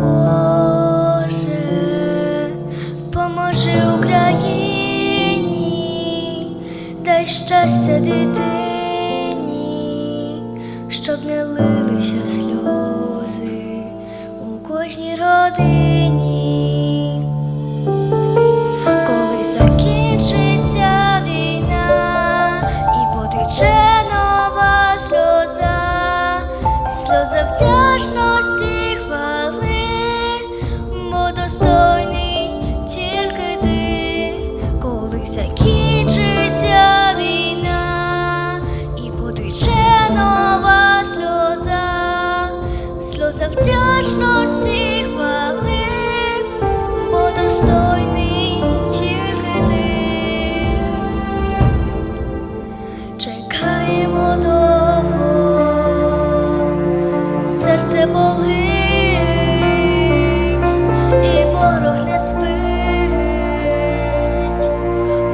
Боже, поможи Україні, дай щастя дитині, щоб не лилися сльози у кожній родині. Бо достойний ворог не спить,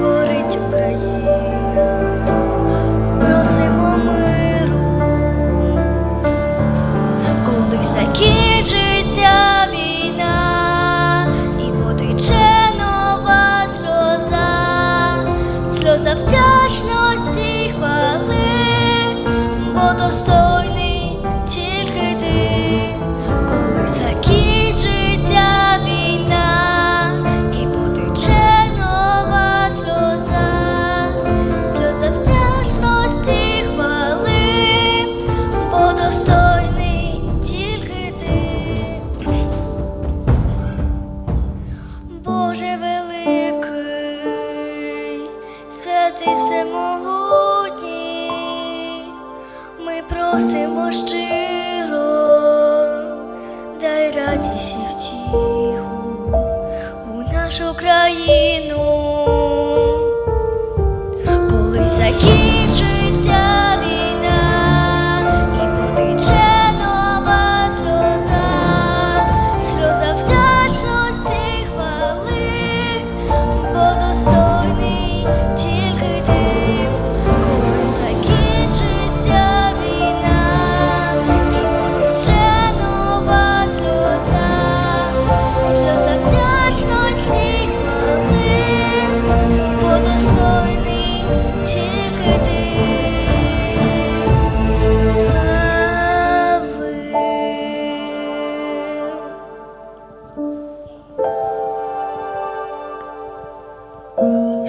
горить Україна, просимо миру, коли закінчиться війна і потече нова сльоза, сльоза вдячності достойний тільки ти. Боже великий, святий всемогутній, ми просимо щиро, дай радість і у нашу країну, коли закінчиться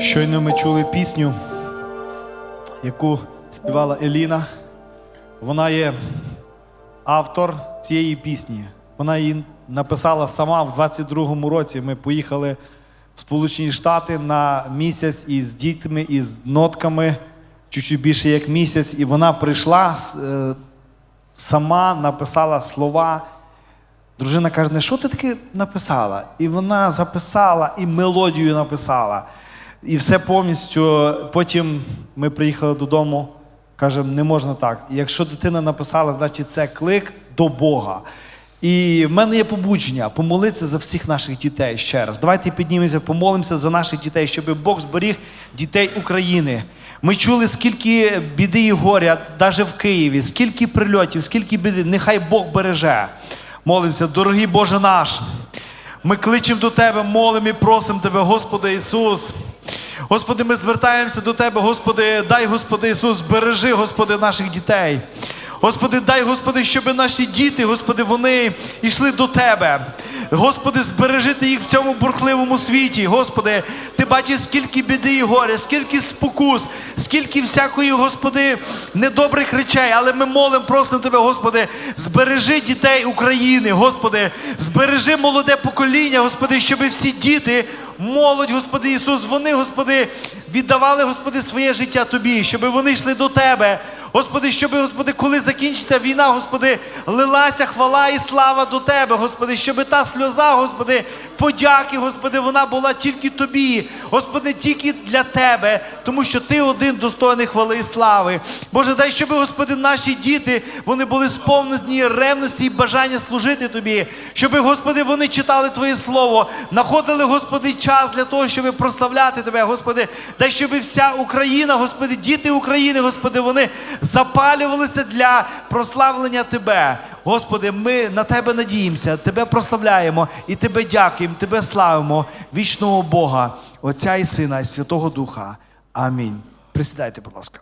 Щойно ми чули пісню, яку співала Еліна. Вона є автор цієї пісні. Вона її написала сама в 22-му році. Ми поїхали в Сполучені Штати на місяць із дітьми, із нотками, чуть-чуть більше як місяць. І вона прийшла е, сама, написала слова. Дружина каже, що ти таке написала? І вона записала, і мелодію написала. І все повністю. Потім ми приїхали додому, кажемо, не можна так. Якщо дитина написала, значить це клик до Бога. І в мене є побудження помолитися за всіх наших дітей ще раз. Давайте піднімемося, помолимося за наших дітей, щоб Бог зберіг дітей України. Ми чули, скільки біди і горя, навіть в Києві, скільки прильотів, скільки біди. Нехай Бог береже. Молимося, дорогий Боже наш. Ми кличемо до Тебе, молимо і просимо Тебе, Господи Ісус. Господи, ми звертаємося до Тебе, Господи, дай, Господи Ісус, бережи, Господи, наших дітей. Господи, дай, Господи, щоб наші діти, Господи, вони йшли до Тебе. Господи, збережити їх в цьому бурхливому світі. Господи, Ти бачиш, скільки біди і горя, скільки спокус, скільки всякої, Господи, недобрих речей. Але ми молимо, просимо Тебе, Господи, збережи дітей України, Господи, збережи молоде покоління, Господи, щоб всі діти, молодь, Господи Ісус, вони, Господи, віддавали, Господи, своє життя Тобі, щоб вони йшли до Тебе. Господи, щоб, Господи, коли закінчиться війна, Господи, лилася хвала і слава до Тебе, Господи, щоб та сльоза, Господи, подяки, Господи, вона була тільки Тобі, Господи, тільки для Тебе, тому що Ти один достойний хвали і слави. Боже, дай, щоб, Господи, наші діти, вони були сповнені ревності і бажання служити Тобі, щоб, Господи, вони читали Твоє Слово, знаходили, Господи, час для того, щоб прославляти Тебе, Господи, дай, щоб вся Україна, Господи, діти України, Господи, вони запалювалися для прославлення Тебе. Господи, ми на Тебе надіємося, Тебе прославляємо і Тебе дякуємо, Тебе славимо, вічного Бога, Отця і Сина, і Святого Духа. Амінь. Присідайте, будь ласка.